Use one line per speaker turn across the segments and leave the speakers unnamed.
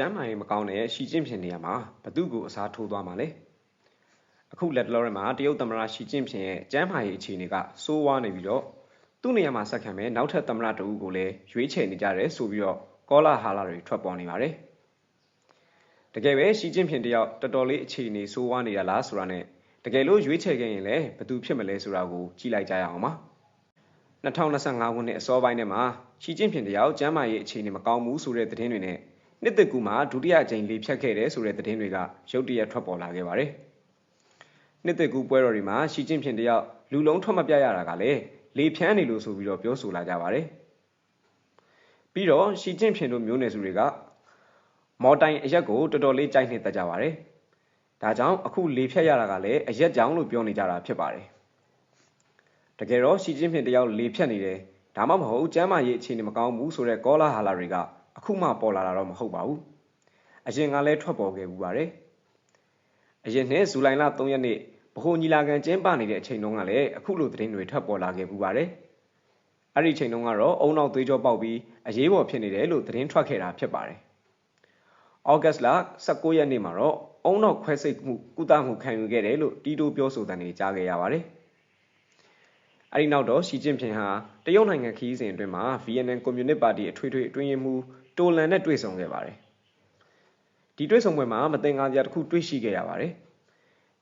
ကျမ်းမာရေးမကောင်းတဲ့ရှီကျင့်ဖျင်နေရာမှာဘသူ့ကိုအစားထိုးသွားမှာလဲအခုလက်တလောထဲမှာတရုတ်သမ္မတရှီကျင့်ဖျင်ရဲ့ကျမ်းမာရေးအခြေအနေကစိုးဝါးနေပြီးတော့သူ့နေရာမှာဆက်ခံမဲ့နောက်ထပ်သမ္မတတဦးကိုလည်းရွေးချယ်နေကြတယ်ဆိုပြီးတော့ကောလာဟာလာတွေထွက်ပေါ်နေပါတယ်တကယ်ပဲရှီကျင့်ဖျင်တယောက်တော်တော်လေးအခြေအနေစိုးဝါးနေတာလားဆိုတာနဲ့တကယ်လို့ရွေးချယ်ခဲ့ရင်လည်းဘသူဖြစ်မလဲဆိုတာကိုကြည့်လိုက်ကြရအောင်ပါ2025ခုနှစ်အစောပိုင်းထဲမှာရှီကျင့်ဖျင်တယောက်ကျမ်းမာရေးအခြေအနေမကောင်းဘူးဆိုတဲ့သတင်းတွေနဲ့ နှစ်သက်ကူမှာဒုတိယအကြိမ်လေဖြတ်ခဲ့တယ်ဆိုတဲ့သတင်းတွေကရုတ်တရက်ထွက်ပေါ်လာခဲ့ပါတယ်။နှစ်သက်ကူပွဲတော်တွေမှာရှီကျင့်ဖြင့်တယောက်လူလုံးထွက်မပြရတာကလည်းလေဖြန်းနေလို့ဆိုပြီးတော့ပြောဆိုလာကြပါတယ်။ပြီးတော့ရှီကျင့်ဖြင့်တို့မျိုးနယ်စုတွေကမော်တိုင်အရက်ကိုတော်တော်လေးကြိုက်နှစ်သက်ကြပါတယ်။ဒါကြောင့်အခုလေဖြတ်ရတာကလည်းအရက်ကြောင်လို့ပြောနေကြတာဖြစ်ပါတယ်။တကယ်တော့ရှီကျင့်ဖြင့်တယောက်လေဖြတ်နေတယ်ဒါမှမဟုတ်ကျမ်းမာရေးအခြေအနေမကောင်းဘူးဆိုတဲ့ကောလာဟာလာတွေကအ ခုမှပေါ်လာတာတော့မဟုတ်ပါဘူးအရင်ကလည်းထွက်ပေါ်ခဲ့ဘူးပါတယ်အရင်နှစ်ဇူလိုင်လ3ရက်နေ့ဗဟိုညီလာခံကျင်းပနေတဲ့အချိန်တုန်းကလည်းအခုလိုသတင်းတွေထွက်ပေါ်လာခဲ့ဘူးပါတယ်အဲ့ဒီချိန်တုန်းကတော့အုံနောက်သွေးကြောပေါက်ပြီးအရေးပေါ်ဖြစ်နေတယ်လို့သတင်းထွက်ခဲ့တာဖြစ်ပါတယ်။ဩဂတ်စ်လ19ရက်နေ့မှာတော့အုံနောက်ခွဲစိတ်မှုကုသမှုခံယူခဲ့တယ်လို့တီတိုပြောဆိုတဲ့နေကြားခဲ့ရပါတယ်။အဲဒီနောက်တော့ရှီကျင့်ဖျင်ဟာတရုတ်နိုင်ငံခီးစဉ်အတွင်းမှာ VNN ကွန်မြူနစ်ပါတီအထွေထွေအတွင်းရေးမှူး တိုလန်နဲ့တွေ့ဆုံခဲ့ပါတယ်ဒီတွေ့ဆုံပွဲမှာမတင်ကားကြတစ်ခုတွေ့ရှိခဲ့ရပါတယ်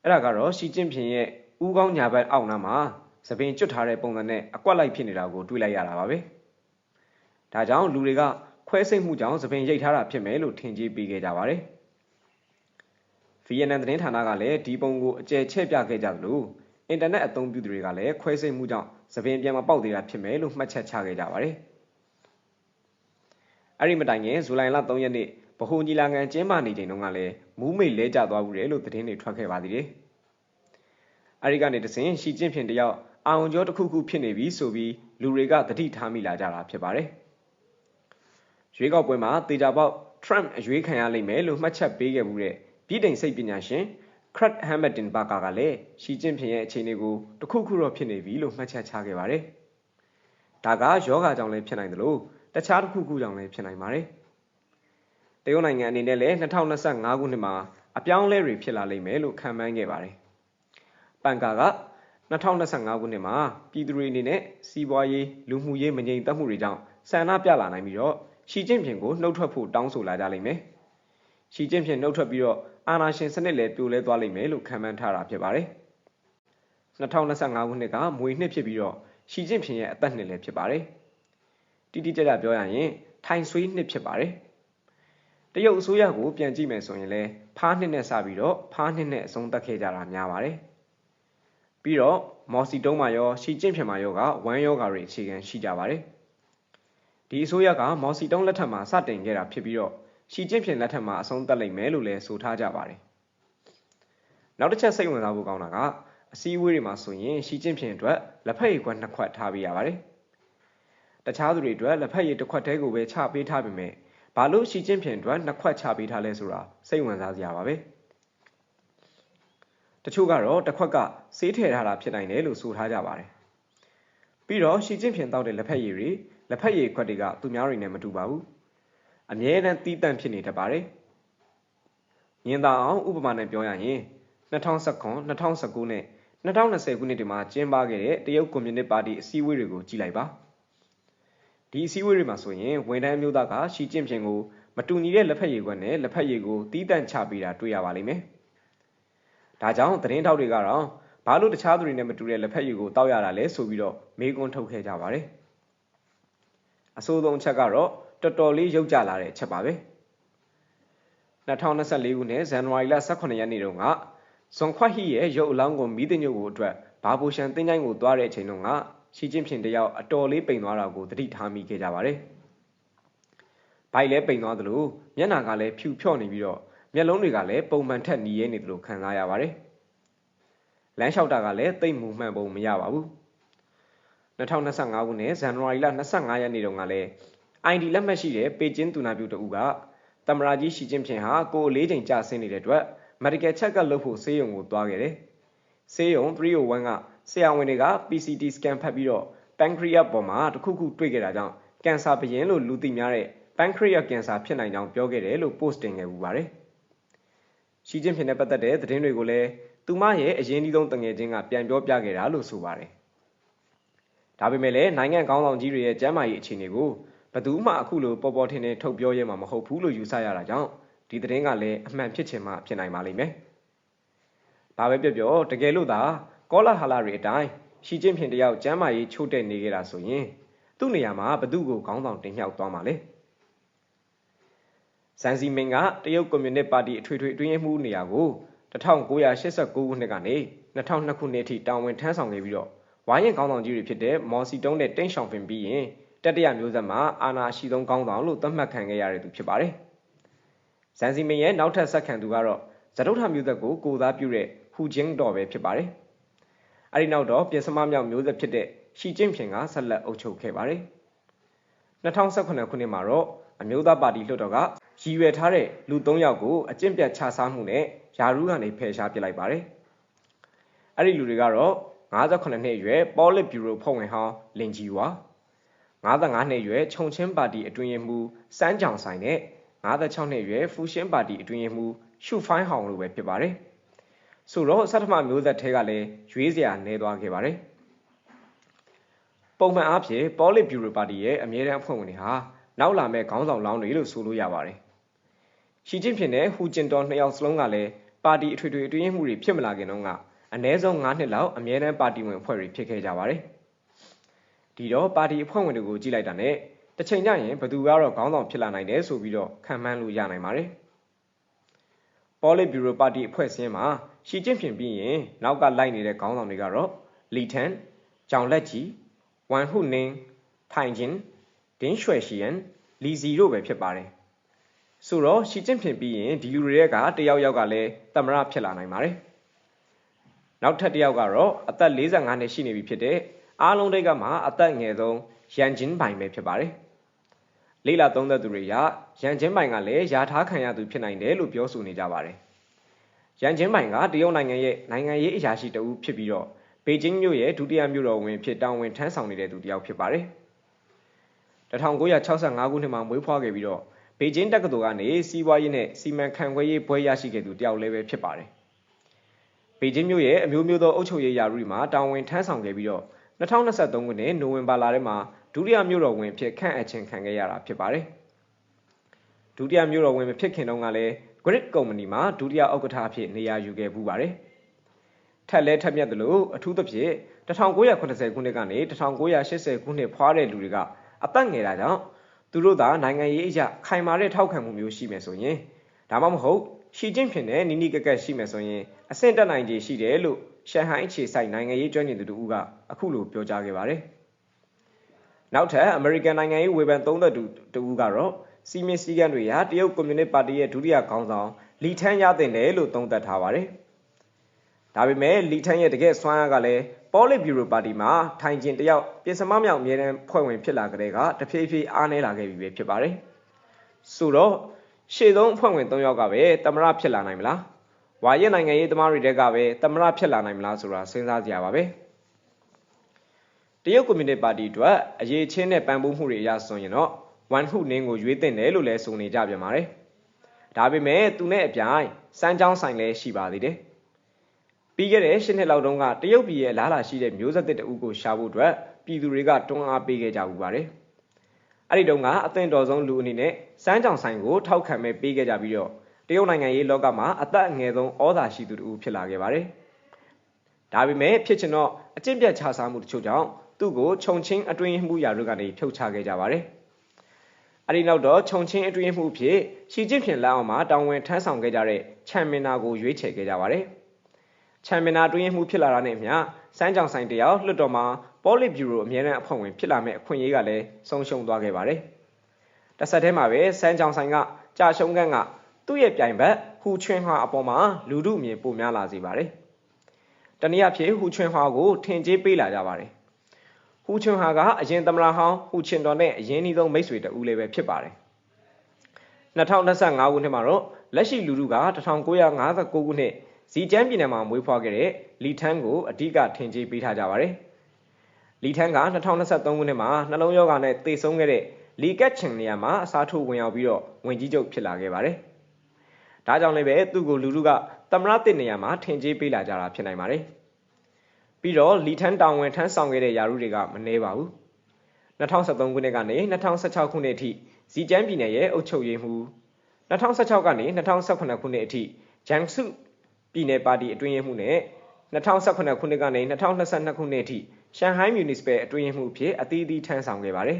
အဲ့ဒါကတော့ရှီကျင့်ဖျင်ရဲ့ဥကောင်းညာဘက်အောက်နားမှာသပင်ကျွတ်ထားတဲ့ပုံစံနဲ့အကွက်လိုက်ဖြစ်နေတာကိုတွေ့လိုက်ရတာပါပဲဒါကြောင့်လူတွေကခွဲစိတ်မှုကြောင့်သပင်ရိတ်ထားတာဖြစ်မယ်လို့ထင်ကြေးပေးခဲ့ကြပါတယ် VNN သတင်းဌာနကလည်းဒီပုံကိုအကျယ်ချဲ့ပြခဲ့ကြသလိုအင်တာနက်အသုံးပြုသူတွေကလည်းခွဲစိတ်မှုကြောင့်သပင်ပြန်မပေါက်သေးတာဖြစ်မယ်လို့မှတ်ချက်ချခဲ့ကြပါတယ်။ အဲ့ဒီမတိုင်ခင်ဇူလိုင်လ3ရက်နေ့ဗဟိုညီလာခံကျင်းပနေချိန်တုန်းကလည်းမူးမိတ်လဲကျသွားဘူးတယ်လို့သတင်းတွေထွက်ခဲ့ပါသေးတယ်။အဲ့ဒီကနေတစဉ်ရှီကျင့်ဖြင့်တယောက်အာုံကျော်တစ်ခုခုဖြစ်နေပြီဆိုပြီးလူတွေကသတိထားမိလာကြတာဖြစ်ပါတယ်။ရွေးကောက်ပွဲမှာတေချာပေါက် Trump အရွေးခံရလိမ့်မယ်လို့မှတ်ချက်ပေးခဲ့မှုတဲ့ပြည်တိုင်စိတ်ပညာရှင်ခရတ်ဟမ်မက်တင်ဘာကာကလည်းရှီကျင့်ဖျင်ရဲ့အခြေအနေကိုတခုခုတော့ဖြစ်နေပြီလို့မှတ်ချက်ချခဲ့ပါတယ်။ဒါကယောဂါကြောင့်လည်းဖြစ်နိုင်တယ်လို့ တခြားတစ်ခုခုကြောင့်လည်းဖြစ်နိုင်ပါတယ်။တရုတ်နိုင်ငံအနေနဲ့လည်း2025ခုနှစ်မှာအပြောင်းလဲတွေဖြစ်လာလိမ့်မယ်လို့ခန့်မှန်းခဲ့ပါတယ်။ပန်ကာက2025ခုနှစ်မှာပြည်သူတွေအနေနဲ့စီးပွားရေးလူမှုရေးမငြိမ်သက်မှုတွေကြောင့်ဆန္ဒပြလာနိုင်ပြီးတော့ရှီကျင့်ဖျင်ကိုနှုတ်ထွက်ဖို့တောင်းဆိုလာကြလိမ့်မယ်။ရှီကျင့်ဖျင်နှုတ်ထွက်ပြီးတော့အာဏာရှင်စနစ်လည်းပြိုလဲသွားလိမ့်မယ်လို့ခန့်မှန်းထားတာဖြစ်ပါတယ်။2025ခုနှစ်ကမွေနှစ်ဖြစ်ပြီးတော့ရှီကျင့်ဖျင်ရဲ့အသက်နှစ်လည်းဖြစ်ပါတယ်။ တိတိကျကျပြောရရင်ထိုင်ဆွေးနှစ်ဖြစ်ပါတယ်။တရုတ်အစိုးရကိုပြန်ကြည့်မယ်ဆိုရင်လည်းဖားနှစ်နဲ့စပြီးတော့ဖားနှစ်နဲ့အဆုံးသတ်ခဲ့ကြတာများပါတယ်။ပြီးတော့မော်စီတုံးမှာရောရှီကျင့်ဖျင်မှာရောကဝမ်းယောဂါတွေအခြေခံရှိကြပါတယ်။ဒီအစိုးရကမော်စီတုံးလက်ထက်မှာစတင်ခဲ့တာဖြစ်ပြီးတော့ရှီကျင့်ဖြင့်လက်ထက်မှာအဆုံးသတ်လိမ့်မယ်လို့လည်းဆိုထားကြပါတယ်။နောက်တစ်ချက်စိတ်ဝင်စားဖို့ကောင်းတာကအစည်းအဝေးတွေမှာဆိုရင်ရှီကျင့်ဖြင့်အတွက်လက်ဖက်ရည်ခွက်နှစ်ခွက်ထားပေးရပါတယ်။ တခြားသူတွေအတွက်လက်ဖက်ရည်တစ်ခွက်တည်းကိုပဲချပေးထားပေမဲ့ဘာလို့ရှီကျင့်ဖြင့်အတွက်နှစ်ခွက်ချပေးထားလဲဆိုတာစိတ်ဝင်စားစရာပါပဲ။တချို့ကတော့တစ်ခွက်ကဆေးထည့်ထားတာဖြစ်နိုင်တယ်လို့ဆိုထားကြပါတယ်။ပြီးတော့ရှီကျင့်ဖြင့်တောက်တဲ့လက်ဖက်ရည်တွေလက်ဖက်ရည်ခွက်တွေကသူများတွေနဲ့မတူပါဘူး။အမြဲတမ်းတီးတန့်ဖြစ်နေတတ်ပါတယ်။မြင်သာအောင်ဥပမာနဲ့ပြောရရင်2019 2019နဲ့2020ခုနှစ်တွေမှာကျင်းပခဲ့တဲ့တရုတ်ကွန်မြူနစ်ပါတီအစည်းအဝေးတွေကိုကြည့်လိုက်ပါ။ ဒီအစည်းအဝေးတွေမှာဆိုရင်ဝန်ထမ်းမျိုးသားကရှီကျင့်ဖြင်ကိုမတူညီတဲ့လက်ဖက်ရည်ခွက်နဲ့လက်ဖက်ရည်ကိုတီးတန့်ချပေးတာတွေ့ရပါလိမ့်မယ်။ဒါကြောင့်သတင်းထောက်တွေကတော့ဘာလို့တခြားသူတွေနဲ့မတူတဲ့လက်ဖက်ရည်ကိုတောက်ရတာလဲဆိုပြီးတော့မေးခွန်းထုတ်ခဲ့ကြပါတယ်။အဆိုးဆုံးချက်ကတော့တော်တော်လေးရုပ်ကြလာတဲ့အချက်ပါပဲ2024ခုနှစ်ဇန်နဝါရီလ18ရက်နေ့တုန်းကဇွန်ခွတ်ဟီရဲ့ရုပ်အလောင်းကိုမိသိညုတ်ကိုအတွက်ဘာဘူရှန်တင်းချိုင်းကိုသွားတဲ့အချိန်တုန်းက ရှီကျင့်ဖြင်တယောက်အတော်လေးပိန်သွားတာကိုသတိထားမိခဲ့ကြပါတယ်။ဘိုက်လည်းပိန်သွားသလိုမျက်နှာကလည်းဖြူဖြော့နေပြီးတော့မျက်လုံးတွေကလည်းပုံမှန်ထက်နီးရဲနေသလိုခံစားရပါတယ်။လမ်းလျှောက်တာကလည်းတိတ်မူမှန်ပုံမရပါဘူး။2025ခုနှစ်ဇန်နဝါရီလ25ရက်နေ့တုန်းကလည်း ID လက်မှတ်ရှိတဲ့ပေကျင်းသူနာပြုတဦးကတမရာကြီးရှီကျင်းဖြင်ဟာကိုယ်လေးချိန်ကြာဆင်းနေတဲ့အတွက် medical check-up လုပ်ဖို့ဆေးရုံကိုသွားခဲ့တယ်။ဆေးရုံ301က ဆရာဝန်တွေက PCT scan ဖတ်ပြီးတော့ pancreas ပေါ်မှာတခုခုတွေ့ခဲ့တာကြောင့်ကင်ဆာဘရင်လို့လူသိများတဲ့ပန်ခရီယာကင်ဆာဖြစ်နိုင်ကြောင်းပြောခဲ့တယ်လို့ post တင်ခဲ့ပူပါတယ်။ရှီကျင်းဖျင်နဲ့ပတ်သက်တဲ့သတင်းတွေကိုလည်းသူမရဲ့အရင်အဆုံးတငယ်ချင်းကပြန်ပြောပြခဲ့တာလို့ဆိုပါတယ်။ဒါပေမဲ့လည်းနိုင်ငံကောင်းဆောင်ကြီးတွေရဲ့ကျမ်းမာရေးအခြေအနေကိုဘယ်သူမှအခုလိုပေါ်ပေါ်ထင်ထင်ထုတ်ပြောရဲမှာမဟုတ်ဘူးလို့ယူဆရတာကြောင့်ဒီသတင်းကလည်းအမှန်ဖြစ်ချင်မှဖြစ်နိုင်ပါလိမ့်မယ်။ဘာပဲပြောပြောတကယ်လို့သာ ကောလာဟာလာတွေအတိုင်းရှီကျင်းဖျင်တယောက်ကျမ်းမာရေးချို့တဲ့နေကြတာဆိုရင်သူ့နေရာမှာဘသူ့ကိုခေါင်းဆောင်တင်မြှောက်သွားမှာလဲဇန်စီမင်ကတရုတ်ကွန်မြူနစ်ပါတီအထွေထွေအတွင်းရေးမှူးနေရာကို1989ခုနှစ်ကနေ2002ခုနှစ်အထိတာဝန်ထမ်းဆောင်ခဲ့ပြီးတော့ဝိုင်းရင်ခေါင်းဆောင်ကြီးတွေဖြစ်တဲ့မော်စီတုံးနဲ့တိန့်ရှောင်ဖင်ပြီးရင်တတရမျိုးဆက်မှာအာနာရှိဆုံးခေါင်းဆောင်လို့သတ်မှတ်ခံခဲ့ရတဲ့သူဖြစ်ပါတယ်။ဇန်စီမင်ရဲ့နောက်ထပ်ဆက်ခံသူကတော့ဇဒုထမျိုးဆက်ကိုကိုသားပြုတဲ့ဟူဂျင်းတော်ပဲဖြစ်ပါတယ်။ အဲဒီနောက်တော့ပြင်စမမြောက်မျိုးဆက်ဖြစ်တဲ့ရှီကျင့်ဖျင်ကဆက်လက်အုပ်ချုပ်ခဲ့ပါတယ်။2018ခုနှစ်မှာတော့အမျိုးသားပါတီလွှတ်တော်ကရည်ရွယ်ထားတဲ့လူ၃ယောက်ကိုအကျင့်ပြတ်ချစားမှုနဲ့ယာရူးကနေဖယ်ရှားပစ်လိုက်ပါတယ်။အဲ့ဒီလူတွေကတော့58နှစ်အရွယ်ပေါ်လစ်ဘျူရိုဖွဲ့ဝင်ဟောင်းလင်ဂျီဝါ55နှစ်အရွယ်ခြုံချင်းပါတီအတွင်းရေးမှူးစန်းကြောင်ဆိုင်နဲ့56နှစ်အရွယ်ဖူရှင်းပါတီအတွင်းရေးမှူးရှုဖိုင်းဟောင်လိုပဲဖြစ်ပါတယ်။ ဆိုတော့စတ္တမမျိုးဆက်ထဲကလည်းရွေးစရာနေသွားခဲ့ပါတယ်။ပုံမှန်အားဖြင့်ပေါ်လစ်ဘျူရိုပါတီရဲ့အမြဲတမ်းအဖွဲ့ဝင်တွေဟာနောက်လာမဲ့ခေါင်းဆောင်လောင်းတွေလို့ဆိုလို့ရပါတယ်။ရှီကျင့်ဖြစ်တဲ့ဟူကျင်တော်နှစ်ယောက်စလုံးကလည်းပါတီအထွေထွေအတွင်းမှုတွေဖြစ်မလာခင်တော့ကအနည်းဆုံး9နှစ်လောက်အမြဲတမ်းပါတီဝင်အဖွဲ့တွေဖြစ်ခဲ့ကြပါတယ်။ဒီတော့ပါတီအဖွဲ့ဝင်တွေကိုကြည့်လိုက်တာနဲ့တစ်ချိန်ကျရင်ဘသူကတော့ခေါင်းဆောင်ဖြစ်လာနိုင်တယ်ဆိုပြီးတော့ခံမှန်းလို့ရနိုင်ပါတယ်။ပေါ်လစ်ဘျူရိုပါတီအဖွဲ့စင်းမှာ ရှီကျင့်ဖြစ်ပြီးရင်နောက်ကလိုက်နေတဲ့ခေါင်းဆောင်တွေကတော့လီထန်၊ကြောင်လက်ကြီး၊ဝမ်ဟုနင်း၊ထိုင်ဂျင်ဒင်းရွှေရှီယန်လီဇီတို့ပဲဖြစ်ပါတယ်ဆိုတော့ရှီကျင့်ဖြစ်ပြီးရင်ဒီလူတွေကတယောက်ယောက်ကလည်းတမရဖြစ်လာနိုင်ပါတယ်နောက်ထပ်တယောက်ကတော့အသက်45နှစ်ရှိနေပြီဖြစ်တဲ့အားလုံးတိတ်ကမှအသက်ငယ်ဆုံးရန်ဂျင်းပိုင်ပဲဖြစ်ပါတယ်လေးလာသုံးသက်သူတွေကရန်ချင်းပိုင်ကလည်းယာထားခံရသူဖြစ်နိုင်တယ်လို့ပြောဆိုနေကြပါတယ်။ ရန်ချင်းပိုင်ကတရုတ်နိုင်ငံရဲ့နိုင်ငံရေးအရာရှိတဦးဖြစ်ပြီးတော့ဘေကျင်းမြို့ရဲ့ဒုတိယမြို့တော်ဝင်ဖြစ်တာဝန်ထမ်းဆောင်နေတဲ့သူတစ်ယောက်ဖြစ်ပါတယ်။1965ခုနှစ်မှာမွေးဖွားခဲ့ပြီးတော့ဘေကျင်းတက္ကသိုလ်ကနေစီးပွားရေးနဲ့စီမံခန့်ခွဲရေးဘွဲ့ရရှိခဲ့သူတယောက်လည်းပဲဖြစ်ပါတယ်။ဘေကျင်းမြို့ရဲ့အမျိုးမျိုးသောအုပ်ချုပ်ရေးရာထူးတွေမှာတာဝန်ထမ်းဆောင်ခဲ့ပြီးတော့2023ခုနှစ်နိုဝင်ဘာလထဲမှာဒုတိယမြို့တော်ဝင်ဖြစ်ခန့်အပ်ခြင်းခံခဲ့ရတာဖြစ်ပါတယ်။ဒုတိယမြို့တော်ဝင်မဖြစ်ခင်တုန်းကလည်း Grid Company မှာဒုတိယဥက္ကဋ္ဌအဖြစ်နေရာယူခဲ့ပူပါတယ်။ထက်လဲထက်မြက်သလိုအထူးသဖြင့်1980ခုနှစ်ကနေ1980ခုနှစ်ဖွားတဲ့လူတွေကအသက်ငယ်တာကြောင့်သူတို့သာနိုင်ငံရေးအရာခိုင်မာတဲ့ထောက်ခံမှုမျိုးရှိမယ်ဆိုရင်ဒါမှမဟုတ်ရှီကျင့်ဖြစ်တဲ့နီနီကက်ကက်ရှိမယ်ဆိုရင်အဆင့်တက်နိုင်ခြေရှိတယ်လို့ရှန်ဟိုင်းအခြေစိုက်နိုင်ငံရေးကျွမ်းကျင်သူတို့ကအခုလိုပြောကြားခဲ့ပါတယ်။နောက်ထပ်အမေရိကန်နိုင်ငံရေးဝေဖန်သုံးသက်သူတူကတော့ စီမင်းစည်းကမ်းတွေဟာတရုတ်ကွန်မြူနစ်ပါတီရဲ့ဒုတိယခေါင်းဆောင်လီထန်းရတဲ့တယ်လို့သုံးသပ်ထားပါတယ်။ဒါပေမဲ့လီထန်းရဲ့တကယ်စွမ်းအားကလည်းပေါ်လစ်ဘျူရိုပါတီမှာထိုင်ကျင်တယောက်ပြင်စမမြောက်အမြဲတမ်းဖွဲ့ဝင်ဖြစ်လာကြတဲ့ကတဖြည်းဖြည်းအားနည်းလာခဲ့ပြီပဲဖြစ်ပါတယ်။ဆိုတော့ရှေ့ဆုံးအဖွဲ့ဝင်၃ယောက်ကပဲတမရဖြစ်လာနိုင်မလား။ဝါရဲနိုင်ငံရေးသမားတွေတဲကပဲတမရဖြစ်လာနိုင်မလားဆိုတာစဉ်းစားကြရပါပဲ။တရုတ်ကွန်မြူနစ်ပါတီအတွက်အရေးချင်းနဲ့ပံ့ပိုးမှုတွေအရဆိုရင်တော့ ဝန်ဟုနင်းကိုရွေးတင်တယ်လို့လည်းဆိုနေကြပြန်ပါတယ်။ဒါပေမဲ့သူနဲ့အပြိုင်စမ်းချောင်းဆိုင်လည်းရှိပါသေးတယ်။ပြီးခဲ့တဲ့၈နှစ်လောက်တုန်းကတရုတ်ပြည်ရဲ့လားလာရှိတဲ့မျိုးဆက်တစ်တအုပ်ကိုရှာဖို့အတွက်ပြည်သူတွေကတွန်းအားပေးခဲ့ကြဘူးပါတယ်။အဲ့ဒီတုန်းကအသင့်တော်ဆုံးလူအနေနဲ့စမ်းကြောင်ဆိုင်ကိုထောက်ခံမဲ့ပေးခဲ့ကြပြီးတော့တရုတ်နိုင်ငံရေးလောကမှာအသက်အငယ်ဆုံးဩဇာရှိသူတူဖြစ်လာခဲ့ပါတယ်။ဒါပေမဲ့ဖြစ်ချင်တော့အကျင့်ပြတ်ခြားစားမှုတချို့ကြောင့်သူ့ကိုခြုံချင်းအတွင်းမှုရာတို့ကနေဖြုတ်ချခဲ့ကြပါတယ်။ အဲဒီနောက်တော့ခြုံချင်းအတွင်းမှုဖြစ်ရှီကျင့်ဖြင့်လက်အောင်မှာတောင်ဝင်ထမ်းဆောင်ခဲ့ကြတဲ့ချန်မင်နာကိုရွေးချယ်ခဲ့ကြပါတယ်။ချန်ပီယံနာတွင်းမှုဖြစ်လာတာနဲ့အမျှစမ်းကြောင်ဆိုင်တယောက်လွှတ်တော်မှာပေါ်လစ်ဘျူရိုအမြဲတမ်းအဖွဲ့ဝင်ဖြစ်လာမဲ့အခွင့်အရေးကလည်းဆုံးရှုံးသွားခဲ့ပါတယ်။တစ်ဆက်တည်းမှာပဲစမ်းကြောင်ဆိုင်ကကြာရှုံးကန်းကသူ့ရဲ့ပြိုင်ဘက်ဟူချွင်းဟွာအပေါ်မှာလူမှုအမြင်ပိုများလာစေပါတယ်။တနည်းအားဖြင့်ဟူချွင်းဟွာကိုထင်ကြေးပေးလာကြပါတယ်။ ဟူချွင်းဟွာကအရင်သမလာဟောင်းဟူချင်တော်နဲ့အရင်နှီးဆုံးမိတ်ဆွေတူလည်းပဲဖြစ်ပါတယ်။2025ခုနှစ်မှာတော့လက်ရှိလူထုက1959ခုနှစ်ဇီကျန်းပြည်နယ်မှာမွေးဖွားခဲ့တဲ့လီထန်းကိုအဓိကထင်ကြေးပေးထားကြပါတယ်။လီထန်းက2023ခုနှစ်မှာနှလုံးရောဂါနဲ့သေဆုံးခဲ့တဲ့လီကက်ချင်နေရာမှာအစားထိုးဝင်ရောက်ပြီးတော့ဝင်ကြီးချုပ်ဖြစ်လာခဲ့ပါတယ်။ဒါကြောင့်လည်းပဲသူ့ကိုလူလူကသမရတစ်နေရာမှာထင်ကြီးပေးလာကြတာဖြစ်နိုင်ပါတယ်။ ပြီးတော့လီထန်းတောင်ဝင်ထမ်းဆောင်ခဲ့တဲ့ယာရုတွေကမနှဲပါဘူး။2013ခုနှစ်ကနေ2016ခုနှစ်အထိဇီကျန်းပြည်နယ်ရဲ့အုပ်ချုပ်ရေးမှူး2016ကနေ2018ခုနှစ်အထိဂျန်ဆုပြည်နယ်ပါတီအတွင်းရေးမှူးနဲ့2018ခုနှစ်ကနေ2022ခုနှစ်အထိရှန်ဟိုင်းမြူနစ်စပယ်အတွင်းရေးမှူးဖြစ်အသီးသီးထမ်းဆောင်ခဲ့ပါတယ်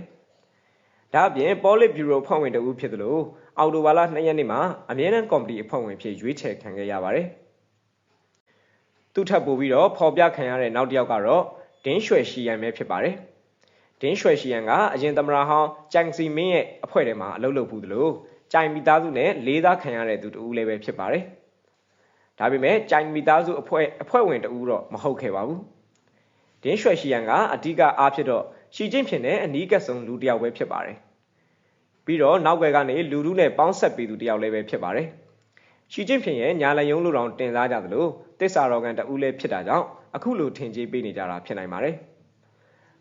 ။ဒါ့အပြင်ပေါ်လစ်ဘျူရိုဖွဲ့ဝင်တဦးဖြစ်သလိုအော်တိုဘာလ2ရက်နေ့မှာအမြဲတမ်းကော်မတီအဖွဲ့ဝင်ဖြစ်ရွေးချယ်ခံခဲ့ရပါတယ်။ သူထပ်ပို့ပြီးတော့ဖော်ပြခံရတဲ့နောက်တစ်ယောက်ကတော့ဒင်းရွှေရှီယန်ပဲဖြစ်ပါတယ်။ဒင်းရွှေရှီယန်ကအရင်သမရာဟောင်းဂျန်စီမင်းရဲ့အဖွဲ့ထဲမှာအလုပ်လုပ်ဘူးသလိုကြိုင်မိသားစုနဲ့လေးသားခံရတဲ့သူတူဦးလည်းပဲဖြစ်ပါတယ်။ဒါပေမဲ့ကြိုင်မိသားစုအဖွဲ့အဖွဲ့ဝင်တူတော့မဟုတ်ခဲ့ပါဘူးဒင်းရွှေရှီယန်ကအဓိကအားဖြစ်တော့ရှီကျင့်ဖြစ်တဲ့အနီးကပ်ဆုံးလူတစ်ယောက်ပဲဖြစ်ပါတယ်ပြီးတော့နောက်ွယ်ကနေလူလူနဲ့ပေါင်းဆက်ပြီးသူတစ်ယောက်လည်းပဲဖြစ်ပါတယ် ရှီကျင့်ဖြစ်ရဲ့ညာလယုံလူတော်တင်စားကြသလိုတစ္ဆာတော်ကန်တူလည်းဖြစ်တာကြောင့်အခုလိုထင်ကြီးပေးနေကြတာဖြစ်နိုင်ပါတယ်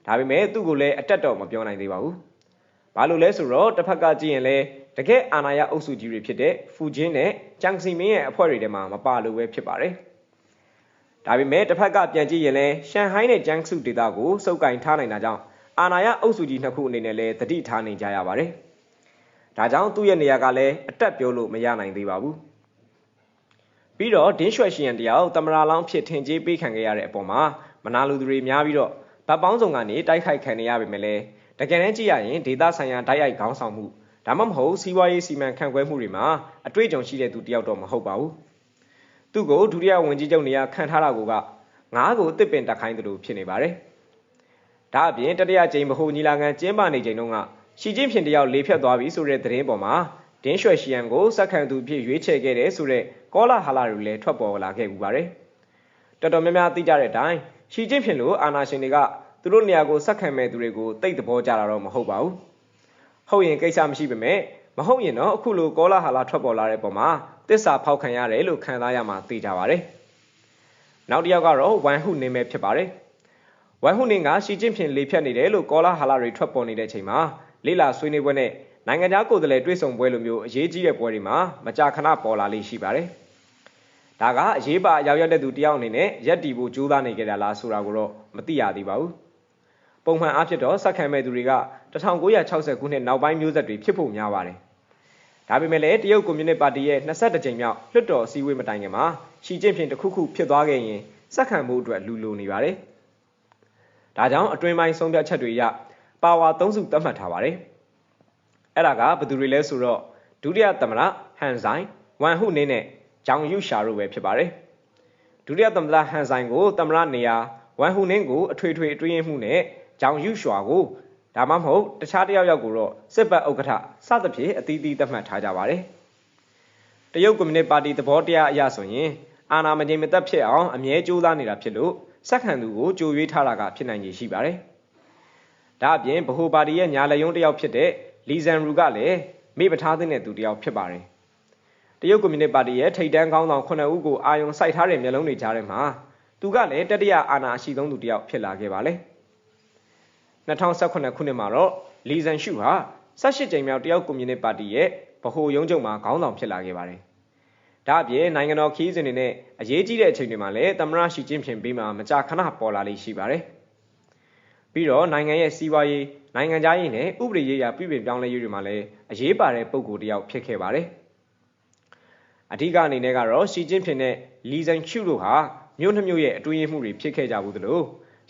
ဒါပေမဲ့သူ့ကိုလည်းအတက်တော့မပြောနိုင်သေးပါဘူးဘာလို့လဲဆိုတော့တစ်ဖက်ကကြည့်ရင်လည်းတကယ်အာဏာရအုပ်စုကြီးတွေဖြစ်တဲ့ဖူဂျင်းနဲ့ဂျန်စီမင်းရဲ့အဖွဲ့တွေထဲမှာမပါလို့ပဲဖြစ်ပါတယ်။ဒါပေမဲ့တစ်ဖက်ကပြန်ကြည့်ရင်လည်းရှန်ဟိုင်းနဲ့ဂျန်စုဒေသကိုစုပ်ကင်ထားနိုင်တာကြောင့်အာဏာရအုပ်စုကြီးနှစ်ခုအနေနဲ့လည်းတတိထားနေကြရပါတယ်။ဒါကြောင့်သူ့ရဲ့နေရာကလည်းအတက်ပြောလို့မရနိုင်သေးပါဘူး။ ပြီးတော့ဒင်းရွှေရှင်တယောက်တမရာလောင်းဖြစ်ထင်ကြီးပေးခံခဲ့ရတဲ့အပေါ်မှာမနာလူသူတွေများပြီးတော့ဗတ်ပေါင်းစုံကနေတိုက်ခိုက်ခံနေရပေမဲ့လည်းတကယ်တမ်းကြည့်ရရင်ဒေတာဆိုင်ရာဓာတ်ရိုက်ခေါင်းဆောင်မှုဒါမှမဟုတ်စီးပွားရေးစီမံခန့်ခွဲမှုတွေမှာအတွေ့အကြုံရှိတဲ့သူတယောက်တော့မဟုတ်ပါဘူးသူ့ကိုဒုတိယဝန်ကြီးချုပ်နေရာခန့်ထားတာကငါးကိုတစ်ပင်တက်ခိုင်းသလိုဖြစ်နေပါတယ်ဒါအပြင်တတိယကြိမ်ဗဟိုညီလာခံကျင်းပနေချိန်တုန်းကရှီကျင်းဖြင်တယောက်လေးဖြတ်သွားပြီဆိုတဲ့သတင်းပေါ်မှာ ဒင်းရွှေရှီယန်ကိုစက္ကန့်သူဖြစ်ရွေးချယ်ခဲ့တယ်ဆိုတဲ့ကောလာဟာလာတွေလည်းထွက်ပေါ်လာခဲ့ပူပါတယ်တော်တော်များများသိကြတဲ့အတိုင်းရှီကျင်းဖြင်လို့အာနာရှင်တွေကသူတို့နေရာကိုစက္ကန့်မဲ့သူတွေကိုတိတ်သဘောကြတာတော့မဟုတ်ပါဘူးဟုတ်ရင်ကိစ္စမရှိပေမဲ့မဟုတ်ရင်တော့အခုလိုကောလာဟာလာထွက်ပေါ်လာတဲ့ပုံမှာတစ္ဆာဖောက်ခံရတယ်လို့ခံစားရမှာသိကြပါတယ်။နောက်တစ်ယောက်ကတော့ဝမ်ဟုနင်းပဲဖြစ်ပါတယ်။ဝမ်ဟုနင်းကရှီကျင့်ဖြင့်လေဖြတ်နေတယ်လို့ကောလာဟာလာတွေထွက်ပေါ်နေတဲ့အချိန်မှာလေးလာဆွေးနွေးပွဲနဲ့ နိုင်ငံခြားကိုယ်စားလှယ်တွေ့ဆုံပွဲလိုမျိုးအရေးကြီးတဲ့ပွဲတွေမှာမကြာခဏပေါ်လာလေးရှိပါတယ်။ဒါကအရေးပါရောက်ရတဲ့သူတယောက်အနေနဲ့ရက်တီဖို့ကြိုးစားနေကြတာလားဆိုတာကိုတော့မသိရသေးပါဘူး။ပုံမှန်အားဖြင့်တော့စက်ခံမဲ့သူတွေက1960ခုနှစ်နောက်ပိုင်းမျိုးဆက်တွေဖြစ်ဖို့များပါတယ်။ဒါပေမဲ့လည်းတရုတ်ကွန်မြူနစ်ပါတီရဲ့22ကြိမ်မြောက်လွှတ်တော်အစည်းအဝေးမတိုင်ခင်မှာရှီကျင့်ဖြင့်တစ်ခုခုဖြစ်သွားခဲ့ရင်စက်ခံမှုအတွက်လူလိုနေပါတယ်။ဒါကြောင့်အတွင်းပိုင်းဆုံးဖြတ်ချက်တွေအရပါဝါ၃စုသတ်မှတ်ထားပါတယ်။ အဲ့ဒါကဘယ်သူတွေလဲဆိုတော့ဒုတိယသမ္မတဟန်ဆိုင်ဝမ်ဟုနင်းနဲ့ဂျောင်ယူရှာတို့ပဲဖြစ်ပါတယ်။ဒုတိယသမ္မတဟန်ဆိုင်ကိုသမ္မတနေရာဝမ်ဟုနင်းကိုအထွေထွေအတွင်းမှုနဲ့ဂျောင်ယူရွှာကိုဒါမှမဟုတ်တခြားတယောက်ယောက်ကိုတော့စစ်ပတ်ဥက္ကဋ္ဌစသဖြင့်အသီးသီးသတ်မှတ်ထားကြပါတယ်။တရုတ်ကွန်မြူနစ်ပါတီသဘောတရားအရဆိုရင်အာဏာမငြိမ်မသက်ဖြစ်အောင်အမြဲကြိုးစားနေတာဖြစ်လို့စက်ခံသူကိုကြိုရွေးထားတာကဖြစ်နိုင်ခြေရှိပါတယ်။ဒါအပြင်ဗဟိုပါတီရဲ့ညာလယုံတယောက်ဖြစ်တဲ့ လီဇန်ရူကလည်းမိပထားတဲ့သူတယောက်ဖြစ်ပါတယ်။တရုတ်ကွန်မြူနစ်ပါတီရဲ့ထိပ်တန်းခေါင်းဆောင်9ဦးကိုအာယုံစိုက်ထားတဲ့မျိုးလုံးတွေကြားထဲမှာသူကလည်းတတိယအာဏာအရှိဆုံးသူတယောက်ဖြစ်လာခဲ့ပါလေ။2018ခုနှစ်မှာတော့လီဇန်ရှုဟာ18ကြိမ်မြောက်တရုတ်ကွန်မြူနစ်ပါတီရဲ့ဗဟိုရုံးချုပ်မှာခေါင်းဆောင်ဖြစ်လာခဲ့ပါတယ်။ဒါအပြင်နိုင်ငံတော်ခီးစဉ်တွေနဲ့အရေးကြီးတဲ့အချိန်တွေမှာလည်းသမရရှိချင်းဖြင့်ပြီးမှမကြာခဏပေါ်လာလေးရှိပါတယ်။ ပြီးတော့နိုင်ငံရဲ့စီးပွားရေးနိုင်ငံခြားရေးနဲ့ဥပဒေရေးရာပြည်ပပြောင်းလဲရေးတွေမှာလည်းအရေးပါတဲ့ပုံကိုတယောက်ဖြစ်ခဲ့ပါတယ်။အဓိကအနေနဲ့ကတော့ရှီကျင်းဖင်နဲ့လီဇန်ချူတို့ဟာမြို့နှမျိုးရဲ့အတွင်းရေးမှုတွေဖြစ်ခဲ့ကြဘူးသလို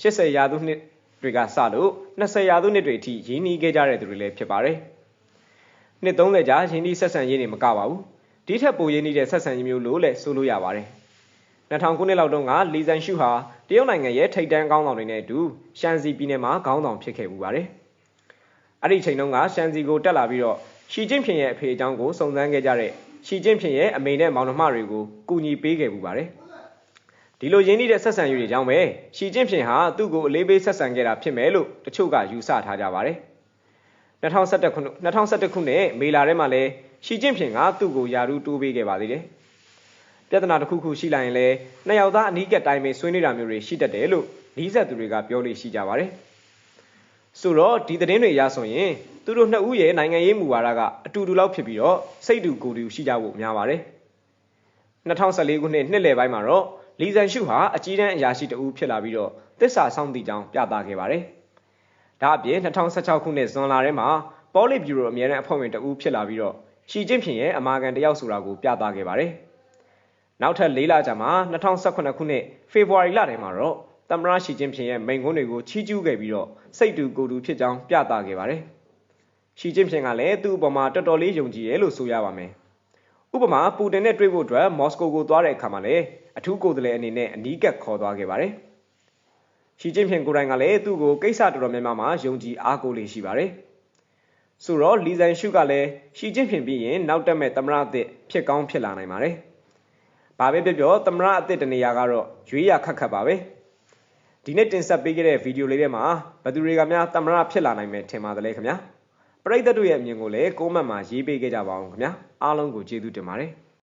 80ရာစုနှစ်တွေကစလို့20ရာစုနှစ်တွေအထိရင်းနှီးခဲ့ကြတဲ့သူတွေလည်းဖြစ်ပါတယ်။နှစ်30ကြာရင်းနှီးဆက်ဆံရေးတွေမကပါဘူး။ဒီထက်ပိုရင်းနှီးတဲ့ဆက်ဆံရေးမျိုးလို့လည်းဆိုလို့ရပါတယ်။2000ခုနှစ်လောက်တုန်းကလီဇန်ရှုဟာ တရုတ်နိုင်ငံရဲ့ထိပ်တန်းခေါင်းဆောင်တွေနဲ့အတူရှန်စီပြည်နယ်မှာခေါင်းဆောင်ဖြစ်ခဲ့မှုပါတယ်။အဲ့ဒီချိန်တုန်းကရှန်စီကိုတက်လာပြီးတော့ရှီကျင့်ဖင်ရဲ့အဖေအကြောင်းကိုစုံစမ်းခဲ့ကြတဲ့ရှီကျင့်ဖင်ရဲ့အမေနဲ့မောင်နှမတွေကိုကူညီပေးခဲ့မှုပါတယ်။ဒီလိုရင်းနှီးတဲ့ဆက်ဆံရေးတွေကြောင့်ပဲရှီကျင့်ဖြင့်ဟာသူ့ကိုအလေးပေးဆက်ဆံခဲ့တာဖြစ်မယ်လို့တချို့ကယူဆထားကြပါတယ်2011ခု2011ခုနှစ်မေလာထဲမှာလည်းရှီကျင့်ဖြင့်ကသူ့ကိုယာရူတိုးပေးခဲ့ပါသေးတယ် ပြဿနာတစ်ခုခုရှိလာရင်လည်းနှစ်ယောက်သားအနီးကပ်တိုင်းပဲဆွေးနွေးတာမျိုးတွေရှိတတ်တယ်လို့နီးစပ်သူတွေကပြောလို့ရှိကြပါတယ်ဆိုတော့ဒီသတင်းတွေအရဆိုရင်သူတို့နှစ်ဦးရဲ့နိုင်ငံရေးမူဝါဒကအတူတူလောက်ဖြစ်ပြီးတော့စိတ်တူကိုယ်တူရှိကြဖို့များပါတယ်2014ခုနှစ်နှစ်လယ်ပိုင်းမှာတော့လီဇန်ရှုဟာအကြီးတန်းအရာရှိတဦးဖြစ်လာပြီးတော့သစ္စာဆောင်တည်ကြောင်းပြသခဲ့ပါတယ်ဒါအပြင်2016ခုနှစ်ဇွန်လထဲမှာပေါ်လစ်ဘျူရိုအမြဲတမ်းအဖွဲ့ဝင်တဦးဖြစ်လာပြီးတော့ရှီကျင့်ဖျင်ရဲ့အမာခံတယောက်ဆိုတာကိုပြသခဲ့ပါတယ် နောက်ထပ်၄လကြာမှာ2018ခုနှစ်ဖေဖော်ဝါရီလထဲမှာတော့သမ္မတရှီကျင့်ဖျင်ရဲ့မိန့်ခွန်းတွေကိုချီးကျူးခဲ့ပြီးတော့စိတ်တူကိုယ်တူဖြစ်ကြောင်းပြသခဲ့ပါတယ်။ရှီကျင့်ဖျင်ကလည်းသူ့အပေါ်မှာတော်တော်လေးယုံကြည်တယ်လို့ဆိုရပါမယ်။ဥပမာပူတင်နဲ့တွေ့ဖို့အတွက်မော်စကိုကိုသွားတဲ့အခါမှာလည်းအထူးကိုယ်စားလှယ်အနေနဲ့အနီးကပ်ခေါ်သွားခဲ့ပါတယ်။ရှီကျင့်ဖျင်ကိုယ်တိုင်ကလည်းသူ့ကိုကိစ္စတော်တော်များများမှာယုံကြည်အားကိုးလေးရှိပါတယ်။ဆိုတော့လီဇန်ရှုကလည်းရှီကျင့်ဖျင်ပြီးရင်နောက်တက်မဲ့သမ္မတအသစ်ဖြစ်ကောင်းဖြစ်လာနိုင်ပါတယ်။ ဘာပဲပြောပြောသမ္မတအသစ်တနေရာကတော့ရွေးရခက်ခက်ပါပဲ။ဒီနေ့တင်ဆက်ပေးခဲ့တဲ့ဗီဒီယိုလေးထဲမှာဘသူတွေကများတမရဖြစ်လာနိုင်မယ်ထင်ပါတယ်ခင်ဗျာပရိသတ်တို့ရဲ့အမြင်ကိုလည်းကိုမန့်မှာရေးပေးခဲ့ကြပါအောင်ခင်ဗျာအားလုံးကိုကျေးဇူးတင်ပါတယ်